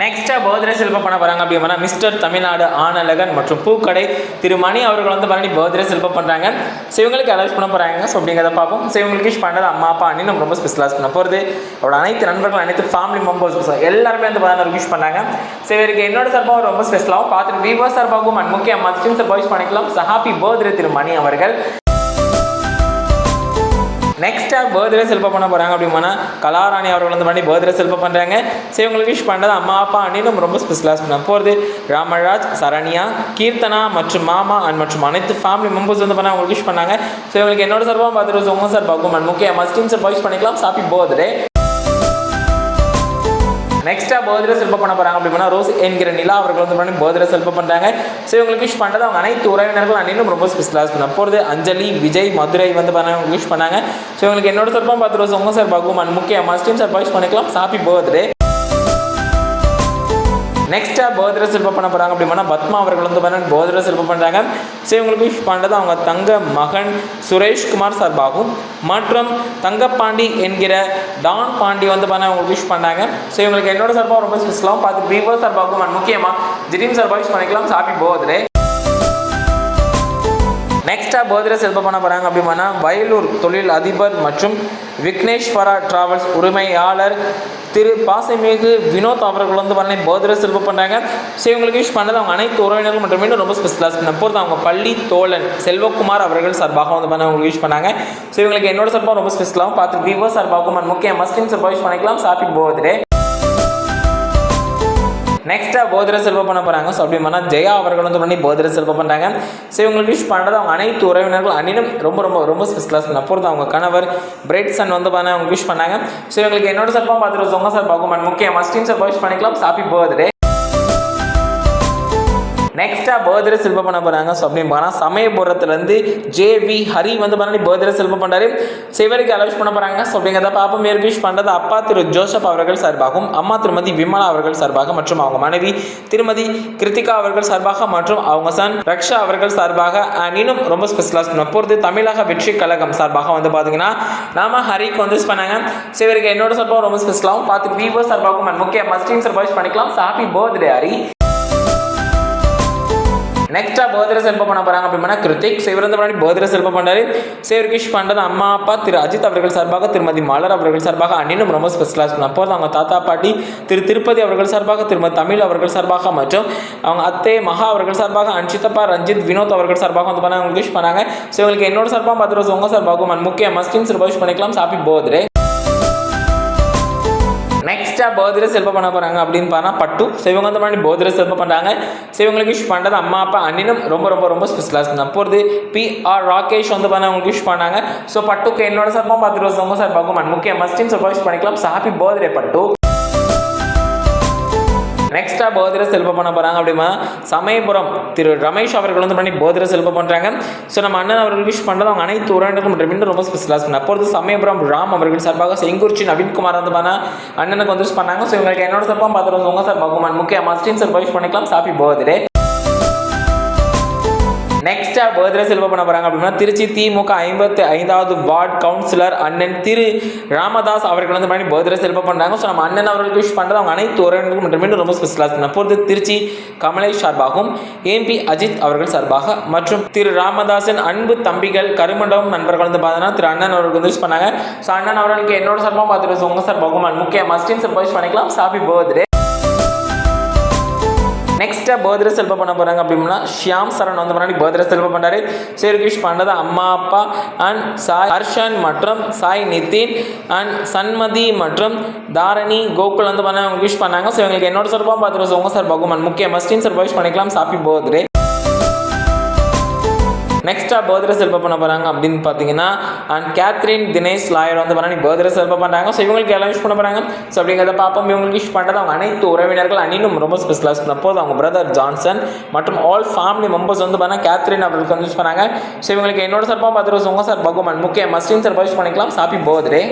நெக்ஸ்ட்டாக பர்த்டே செல்பம் பண்ண போகிறாங்க அப்படின்னா மிஸ்டர் தமிழ்நாடு ஆனலகன் மற்றும் பூக்கடை திரு மணி அவர்கள் வந்து பண்ணி பர்த்டே செல்பம் பண்ணுறாங்க ஸோ இவங்களுக்கு அலௌஸ் பண்ண போகிறாங்க ஸோ அப்படிங்கிறத பார்ப்போம். ஸோ இவங்களுக்கு விஷ் பண்ணது அம்மா அப்பா அண்ணி நம்ம ரொம்ப ஸ்பெஷலாக பண்ண போகிறது அவரோட அனைத்து நண்பர்கள் அனைத்து ஃபேமிலி மெம்பர்ஸ் எல்லாருமே வந்து பார்த்தா விஷ் பண்ணாங்க. ஸோ இவருக்கு என்னோட சார்பாக ரொம்ப ஸ்பெஷலாகவும் பார்த்துட்டு விவோ சார்பாகவும் அண்ட் முக்கிய மஸ்டின் சார்பாக விஷ் பண்ணிக்கலாம். ஸோ ஹாப்பி பர்த்டே திரு மணி அவர்கள். நெக்ஸ்ட்டாக பர்த்டே செல்ப பண்ண போகிறாங்க அப்படின்னா கலாராணி அவர்கள் வந்து பண்ணி பர்த்டே செல்ப பண்ணுறாங்க சரி உங்களுக்கு விஷ் பண்ணுறது அம்மா அப்பா அண்ணி நம்ம ரொம்ப ஸ்பெஷலாக பண்ண போகிறது ராமராஜ் சரண்யா கீர்த்தனா மற்றும் மாமா அண்ட் மற்றும் அனைத்து ஃபேமிலி மெம்பர்ஸ் வந்து பண்ண அவங்களுக்கு விஷ் பண்ணாங்க. ஸோ இவங்களுக்கு என்னோட சார்பாக பார்த்துட்டு உங்கள் சார் பார்க்கும் அண்ட் முக்கிய மஸ்டின் சார் வைஸ் பண்ணிக்கலாம். ஹாப்பி பர்த்டே நெக்ஸ்ட்டாக பர்த்டே செல்ப பண்ண போகிறாங்க அப்படின்னா ரோஸ் என்கிற நிலா அவர்கள் வந்து பண்ணி பர்த்டே செல்ப பண்ணுறாங்க ஸோ இவங்களுக்கு விஷ் பண்ணுறது அவங்க அனைத்து உறவினர்கள் அன்னையும் ரொம்ப ஸ்பெஷலாக பண்ண போகிறது அஞ்சலி விஜய் மதுரை வந்து பண்ண விஷ் பண்ணாங்க. ஸோ இவங்களுக்கு என்னோட சார்பாக பார்த்து ரோஸ் உங்கள் சார் பகுமான் முக்கியமாக முக்கிய சார் விஷ் பண்ணிக்கலாம். ஹாப்பி பர்த்டே நெக்ஸ்ட்டாக போதிர சிற்பம் பண்ண போகிறாங்க அப்படின்னா பத்மா அவர்கள் வந்து பண்ண போதிர சிற்பம் பண்ணுறாங்க ஸோ இவங்களுக்கு விஷ் பண்ணுறது அவங்க தங்க மகன் சுரேஷ்குமார் சார்பாகும். மற்றும் தங்கப்பாண்டி என்கிற டான் பாண்டி வந்து பண்ண அவங்களுக்கு விஷ் பண்ணாங்க. ஸோ இவங்களுக்கு என்னோட சார்பாக ரொம்ப ஸ்பெஷலாகவும் பார்த்து பீபோ சார்பாகவும் அண்ட் முக்கியமாக திடீர் சார்பாக விஷ் பண்ணிக்கலாம். சாப்பி போதிரே. நெக்ஸ்ட்டாக போதிர செல்ப பண்ண போகிறாங்க அப்படின்னா வயலூர் தொழில் அதிபர் மற்றும் விக்னேஸ்வரா டிராவல்ஸ் உரிமையாளர் திரு பாசமிகு வினோத் அவர்கள் வந்து பண்ணி பர்த்டே செலிப்ரேட் பண்ணுறாங்க ஸோ இவங்களுக்கு விஷ் பண்ணது அவங்க அனைத்து உறவினர்கள் மற்றும் ரொம்ப ஸ்பெஷலாக பண்ண பொறுத்து அவங்க பள்ளி தோழன் செல்வகுமார் அவர்கள் சார்பாக வந்து பண்ண அவங்களுக்கு விஷ் பண்ணாங்க. ஸோ இவங்களுக்கு என்னோட சார்பாக ரொம்ப ஸ்பெஷலாகவும் பார்த்து விவோ சார்பாகவும் முக்கியம் முக்கிய மஸ்லிம் சார்பாக விஷ் பண்ணிக்கலாம். சாப்பிட்டு பர்த்டே நெக்ஸ்ட்டாக போதிர செல்வ பண்ண போகிறாங்க ஸோ அப்படி பண்ணால் ஜெயா அவர்கள் வந்து பண்ணி போதிர செல்வ பண்ணுறாங்க ஸோ இவங்களுக்கு விஷ் பண்ணுறது அவங்க அனைத்து உறவினர்கள் அன்னிலும் ரொம்ப ரொம்ப ரொம்ப ஸ்பெஷலாக பண்ண போகிறது அவங்க கணவர் பிரைட் சன் வந்து பண்ண அவங்க விஷ் பண்ணாங்க. ஸோ இவங்களுக்கு என்னோட சார்பாக பார்த்துட்டு உங்கள் சார் பார்க்கும் and முக்கிய சார் விஷ் பண்ணிக்கலாம். ஹாப்பி பர்த்டே நெக்ஸ்ட்டாக பர்த்டே செல்ப பண்ண போகிறாங்க ஸோ அப்படின்னு பார்த்தா சமயபுரத்துலேருந்து ஜே வி ஹரி வந்து பண்ணி பர்த்டே செல்ப பண்ணுறாரு சிவருக்கு இவருக்கு பண்ண போகிறாங்க ஸோ அப்படிங்கிறத பாப்பா மேல் விஷ் பண்ணுறது அப்பா திரு ஜோசப் அவர்கள் சார்பாகவும் அம்மா திருமதி விமலா அவர்கள் சார்பாக மற்றும் அவங்க மனைவி திருமதி கிருத்திகா அவர்கள் சார்பாக மற்றும் அவங்க சன் ரக்ஷா அவர்கள் சார்பாக and இன்னும் ரொம்ப ஸ்பெஷலாக பண்ண போகிறது தமிழக வெற்றி கழகம் சார்பாக வந்து பார்த்தீங்கன்னா நாம ஹரிக்கு வந்து பண்ணாங்க. சிவருக்கு என்னோட சார்பாக ரொம்ப ஸ்பெஷலாகவும் பார்த்து விவோ சார்பாகவும் and முக்கிய மஸ்டின் சார்பாக பண்ணிக்கலாம். ஹாப்பி பர்த்டே ஹரி நெக்ஸ்ட்டாக பர்த்டே செல்ப பண்ண போகிறாங்க அப்படின்னா கிருத்திக். ஸோ இவர் வந்து முன்னாடி பர்த்டே செல்ப பண்ணாரு ஸோ இவருக்கு பண்ணுறது அம்மா அப்பா திரு அஜித் அவர்கள் சார்பாக திருமதி மலர் அவர்கள் சார்பாக அண்ணனும் ரொம்ப ஸ்பெஷலாக பண்ண அப்போது அவங்க தாத்தா பாட்டி திரு திருப்பதி அவர்கள் சார்பாக திருமதி தமிழ் அவர்கள் சார்பாக மற்றும் அவங்க அத்தை மகா அவர்கள் சார்பாக அண்ட் ரஞ்சித் வினோத் அவர்கள் சார்பாக வந்து பண்ணாங்க அவங்களுக்கு விஷ் பண்ணாங்க. ஸோ இவங்களுக்கு என்னோட சார்பாக பத்து உங்க உங்கள் சார்பாகவும் முக்கிய மஸ்கின் சார்பாக விஷ் பண்ணிக்கலாம். சாப்பி போதே நெக்ஸ்ட்டாக பர்த்டே செல்ப பண்ண போகிறாங்க அப்படின்னு பார்த்தா பட்டு ஸோ இவங்க வந்து பண்ணி பர்த்டே செல்ப பண்ணுறாங்க ஸோ இவங்களுக்கு விஷ் பண்ணுறது அம்மா அப்பா அண்ணினும் ரொம்ப ரொம்ப ரொம்ப ஸ்பெஷலாக பண்ண போகிறது பி ஆர் ராகேஷ் வந்து பண்ண அவங்களுக்கு விஷ் பண்ணாங்க. ஸோ பட்டுக்கு என்னோட சார்பாக பத்து ரோஸ் உங்கள் சார்பாகும் முக்கிய மஸ்டின் சார்பாக விஷ் பண்ணிக்கலாம். ஹாப்பி பர்த்டே பட்டு. நெக்ஸ்ட்டாக போதிர செல்வம் பண்ண போகிறாங்க அப்படின்னா சமயபுரம் திரு ரமேஷ் அவர்கள் வந்து பண்ணி போதிர செல்வம் பண்ணுறாங்க ஸோ நம்ம அண்ணன் அவர்கள் விஷ் பண்ணுறது அவங்க அனைத்து உறவினர்கள் மற்றும் இன்னும் ரொம்ப ஸ்பெஷலாக பண்ண அப்பொழுது சமயபுரம் ராம் அவர்கள் சார்பாக செங்குறிச்சி நவீன்குமார் வந்து பண்ண அண்ணனுக்கு வந்து விஷ் பண்ணாங்க. ஸோ இவங்களுக்கு என்னோட சார்பாக பார்த்துட்டு உங்கள் சார் பகவான் முக்கிய மஸ்டின் சார் விஷ் பண்ணிக்கலாம். சாப்பி போதிரே நெக்ஸ்ட்டாக பர்த்டே செல்வ பண்ண போகிறாங்க அப்படின்னா திருச்சி திமுக ஐம்பத்தி ஐந்தாவது வார்டு கவுன்சிலர் அண்ணன் திரு ராமதாஸ் அவர்கள் வந்து பண்ணி பர்த்டே செல்வ பண்ணுறாங்க ஸோ நம்ம அண்ணன் அவர்களுக்கு விஷ் பண்ணுறது அவங்க அனைத்து உறவினர்களும் மட்டுமே ரொம்ப ஸ்பெஷலாக பண்ண போகிறது திருச்சி கமலேஷ் சார்பாகவும் ஏம்பி அஜித் அவர்கள் சார்பாக மற்றும் திரு ராமதாசன் அன்பு தம்பிகள் கருமண்டபம் நண்பர்கள் வந்து பார்த்தீங்கன்னா திரு அண்ணன் அவர்களுக்கு வந்து விஷ் பண்ணாங்க. ஸோ அண்ணன் அவர்களுக்கு என்னோட சார்பாக பார்த்துட்டு உங்கள் சார்பாகவும். முக்கிய மஸ்டின் சார்பாக விஷ் பண்ணிக்கலாம். ஹாப்பி பர்த்டே நெக்ஸ்ட்டாக பர்த்டே செல்ப பண்ண போகிறாங்க அப்படின்னா ஷியாம் சரண் வந்து முன்னாடி பர்த்டே செல்ப பண்ணுறாரு சேருகிஷ் விஷ் பண்ணுறது அம்மா அப்பா அண்ட் சாய் ஹர்ஷன் மற்றும் சாய் நிதின் அண்ட் சன்மதி மற்றும் தாரணி கோகுல் வந்து பண்ண அவங்க விஷ் பண்ணாங்க. ஸோ எங்களுக்கு என்னோட சார்பாக பார்த்துட்டு உங்கள் சார் பகுமன் முக்கிய மஸ்டின் சார் விஷ் பண்ணிக்கலாம். ஹாப்பி பர்த்டே நெக்ஸ்ட்டாக பர்த்டே செல்ப பண்ண போகிறாங்க அப்படின்னு பார்த்தீங்கன்னா அண்ட் கேத்ரின் தினேஷ் லாயர் வந்து பண்ணி பர்த்டே செல்ப பண்ணுறாங்க ஸோ இவங்களுக்கு எல்லாம் விஷ் பண்ண போகிறாங்க ஸோ அப்படிங்கிறத பார்ப்போம் இவங்களுக்கு விஷ் பண்ணுறது அவங்க அனைத்து உறவினர்கள் அன்னினும் ரொம்ப ஸ்பெஷலாக பண்ண போது அவங்க பிரதர் ஜான்சன் மற்றும் ஆல் ஃபேமிலி மெம்பர்ஸ் வந்து பண்ணால் கேத்ரின் அவர்களுக்கு வந்து யூஸ் பண்ணாங்க ஸோ இவங்களுக்கு என்னோட சார்பாக பார்த்துருவோம் உங்கள் சார் பகுமன் முக்கிய மஸ்டின் சார் விஷ் பண்ணிக்கலாம். Happy birthday